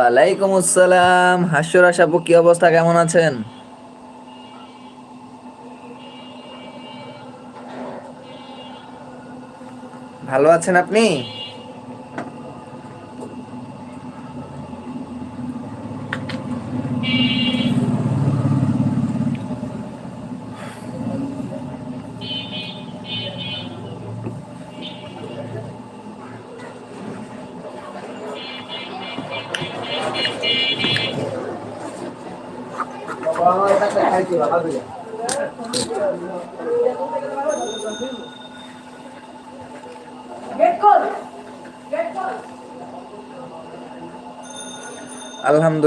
ওয়ালাইকুম আসসালাম হাস্যরাস আশাপু কি অবস্থা? কেমন আছেন? ভালো আছেন আপনি?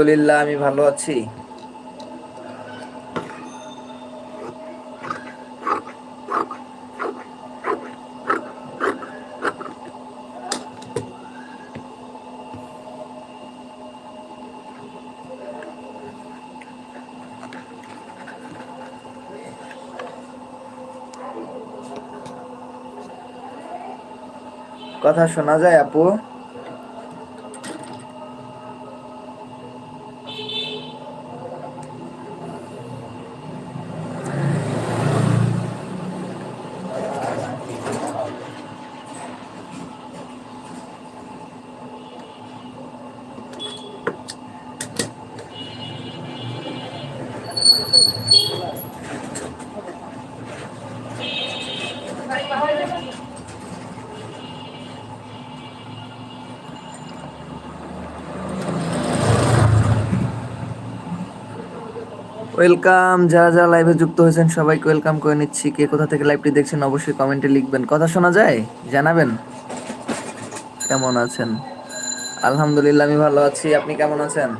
আলহামদুলিল্লাহ আমি ভালো আছি। কথা শোনা যায় আপু? ওয়েলকাম, যারা যারা লাইভে যুক্ত হয়েছেন, সবাইকে ওয়েলকাম করে নিচ্ছি। কে কোথা থেকে লাইভটি দেখছেন, অবশ্যই কমেন্টে লিখবেন। কথা শোনা যায়? জানাবেন? কেমন আছেন? আলহামদুলিল্লাহ, আমি ভালো আছি। আপনি কেমন আছেন?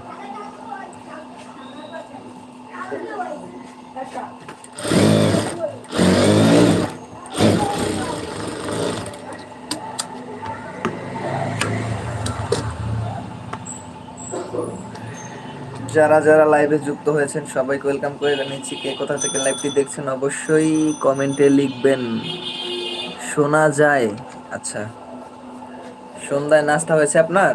যারা যারা লাইভে যুক্ত হয়েছেন, সবাইকে ওয়েলকাম করে জানিয়েছি কে কোথা থেকে লাইভটি দেখছেন অবশ্যই কমেন্টে লিখবেন। শোনা যায়। আচ্ছা সন্ধ্যায় নাস্তা হয়েছে আপনার?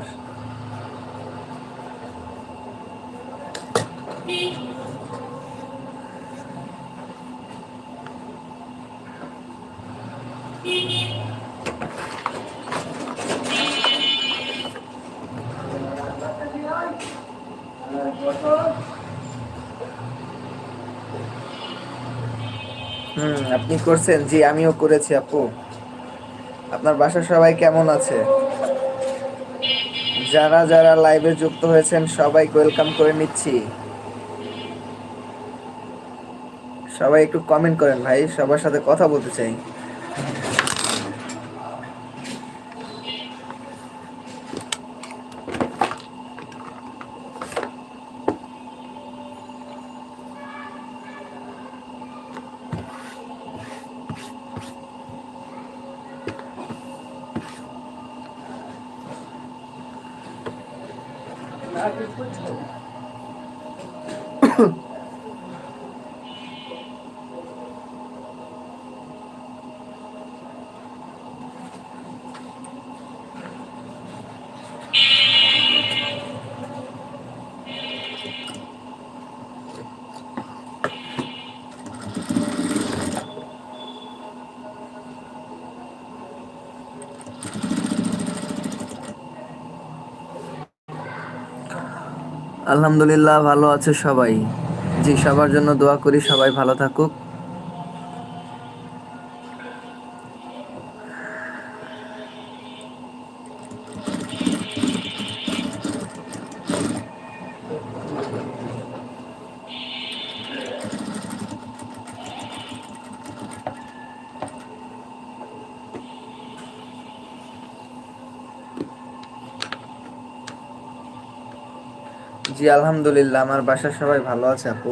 আপনি করছেন, জি, আমিও করেছি, আপু। আপনার বাসার সবাই কেমন আছে? যারা যারা লাইভে যুক্ত হয়েছেন, সবাই ওয়েলকাম করে নিচ্ছি। সবাই একটু কমেন্ট করেন ভাই, সবার সাথে কথা বলতে চাই। আলহামদুলিল্লাহ ভালো আছে সবাই। জি সবার জন্য দোয়া করি সবাই ভালো থাকুক। জি আলহামদুলিল্লাহ আমার বাসার সবাই ভালো আছে আপু।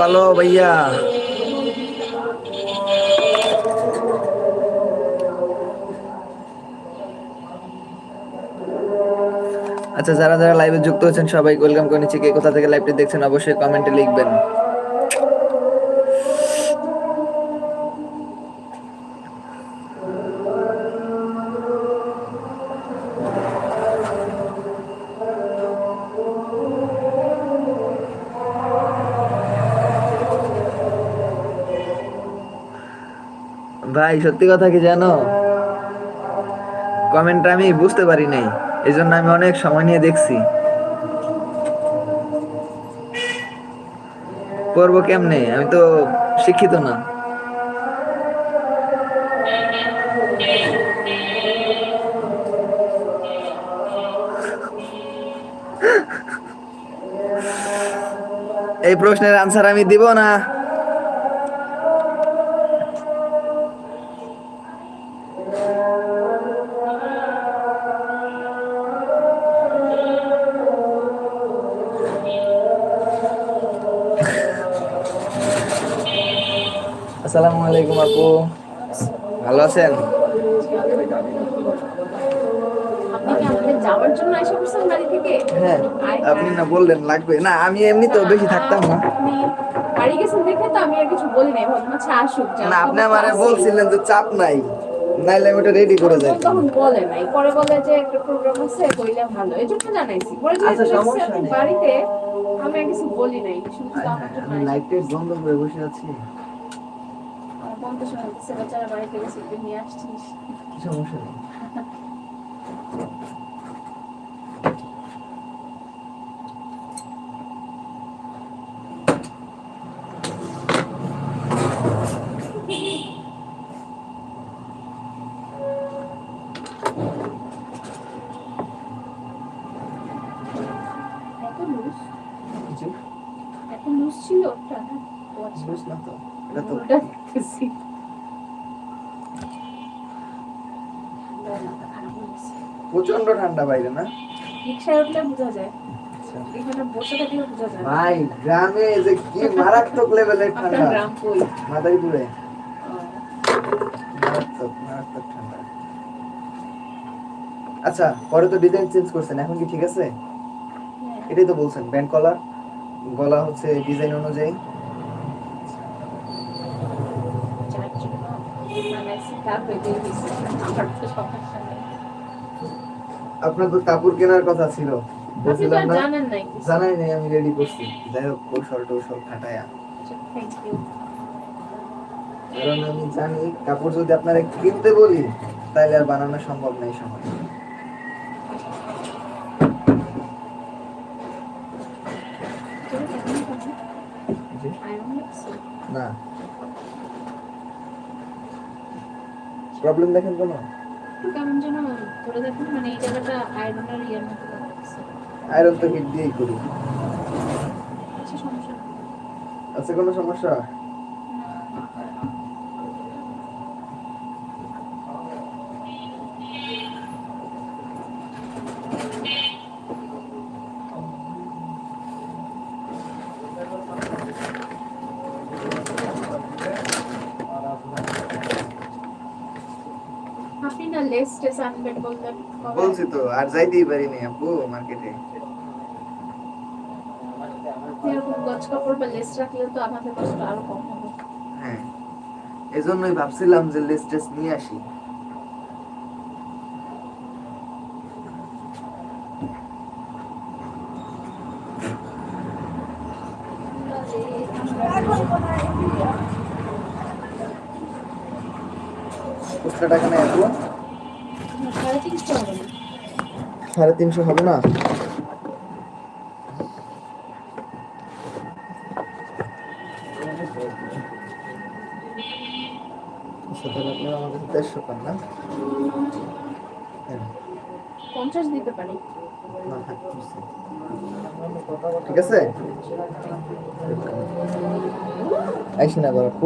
ভালো, ভাইয়া। আচ্ছা যারা যারা লাইভে যুক্ত হয়েছেন সবাই ওয়েলকাম করে নিচ্ছি। কে কোথা থেকে লাইভটি দেখছেন, অবশ্যই কমেন্টে লিখবেন। ভাই, সত্যি কথা কি জানো? কমেন্টটা আমি বুঝতে পারি নাই এই জন্য আমি অনেক সময় নিয়ে দেখছি। পড়ব কেমনে? আমি তো শিক্ষিত না। এই প্রশ্নের আনসার আমি দিব না? আসসালামু আলাইকুম আপু। ভালো আছেন? আপনি হ্যাঁ। না বললেন লাগবে। না আমি এমনি তো বেশি থাকতাম না। আপনি বাড়ি দেখে তো আমি আর কিছু বলি নাই আচ্ছা আসুক না আপনি আমারে বলছিলেন যে চাপ নাই। নাইলে আমি ওটা রেডি করে যাই তখন বলে নাই পরে বলে যে একটা প্রোগ্রাম আছে কইলে ভালো। এই জন্য জানাইছি। পরে যে আচ্ছা, সমস্যা বাড়িতে আমি আর কিছু বলি নাই শুধু শুধু আমার জন্য আমি আসি। লাইট টাইট বন্ধ করে বসে আছি। বন্ধু শোনাচ্ছে বেচারা বাড়িতে গেছে তুই নিয়ে আসছিস। সমস্যা? নেই এত লুজ জি এত লুজ ছিল ওটা না ও আচ্ছা, বুঝ না তো এটা তো ওটা দেখতেছি ঠান্ডা মাথা খারাপ হয়ে গেছে। প্রচণ্ড ঠান্ডা বাইরে না? রিক্সায় উঠলে বোঝা যায়। আচ্ছা এখানে বসে থাকলে বোঝা যায়। ভাই গ্রামে যে কি মারাত্মক লেভেলের ঠান্ডা। গ্রাম কই? মাদারীপুরে। মারাত্মক মারাত্মক ঠান্ডা। আচ্ছা পরে তো ডিজাইন চেঞ্জ করছেন এখন কি ঠিক আছে? হ্যাঁ। এটাই তো বলছেন ব্যান্ড কলার গলা হচ্ছে ডিজাইন অনুযায়ী। আমার তো সমস্যা। আপনার তো কাপড় কেনার কথা ছিল। বলছিলাম না? জানেন নাই। জানাই নাই আমি রেডি করছি। যাই হোক কৌশল টৌশল খাটায়া। আচ্ছা. কারণ আমি জানি কাপড় যদি আপনারা কিনতে বলি তাহলে আর বানানো সম্ভব নেই সময়? না। প্রবলেম দেখেন কোনো? একটু কেমন যেন দেখুন মানে এই জায়গাটা আয়রনের ইয়ের মতো আয়রন তো হিট দিয়েই করি। আচ্ছা সমস্যা আচ্ছা কোনো সমস্যা আপনি না লেস টেস আনবেন বললেন বলছি তো আর যাইতেই পারিনি আপু মার্কেটে এরকম গজ কাপড় বা লেস রাখলে তো আমাদের কষ্ট আরও কম হবে। হ্যাঁ এজন্যই ভাবছিলাম যে লেস টেস নিয়ে আসি। সাড়ে তিনশো হবে না? পান না? হ্যাঁ। পঞ্চাশ দিতে পারি। ঠিক আছে? আইসি না গল্প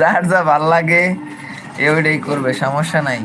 যার যা ভালো লাগে এ ওইটাই করবে সমস্যা নাই।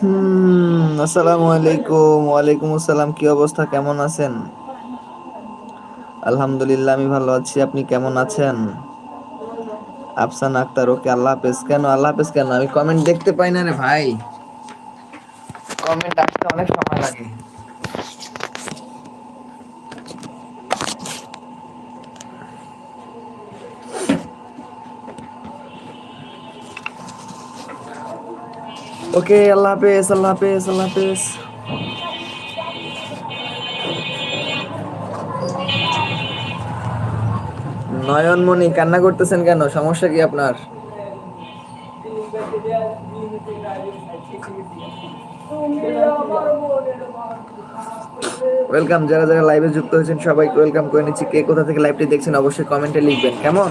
হুম, আসসালামু আলাইকুম। ওয়ালাইকুম আসসালাম, কি অবস্থা? কেমন আছেন? আলহামদুলিল্লাহ, আমি ভালো আছি। আপনি কেমন আছেন? আফসান আক্তার, ওকে আল্লাহ হাফেজ। কেন? আল্লাহ হাফেজ কেন? আমি কমেন্ট দেখতে পাই না রে ভাই। কমেন্ট আসতে অনেক সময় লাগে। ওকে, আল্লাহ হাফেজ আল্লাহ হাফেজ আল্লাহ হাফেজ। নয়নমণি, কান্না করতেছেন কেন? সমস্যা কি আপনার? ওয়েলকাম, যারা যারা লাইভে যুক্ত হয়েছেন সবাইকে ওয়েলকাম করে নিচ্ছি। কে কোথা থেকে লাইভটি দেখছেন অবশ্যই কমেন্টে লিখবেন। কেমন?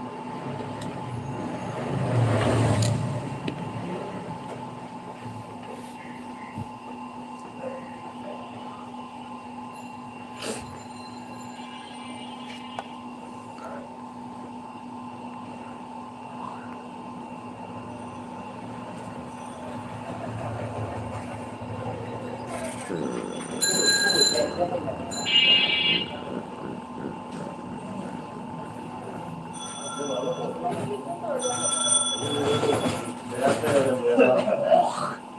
おっ。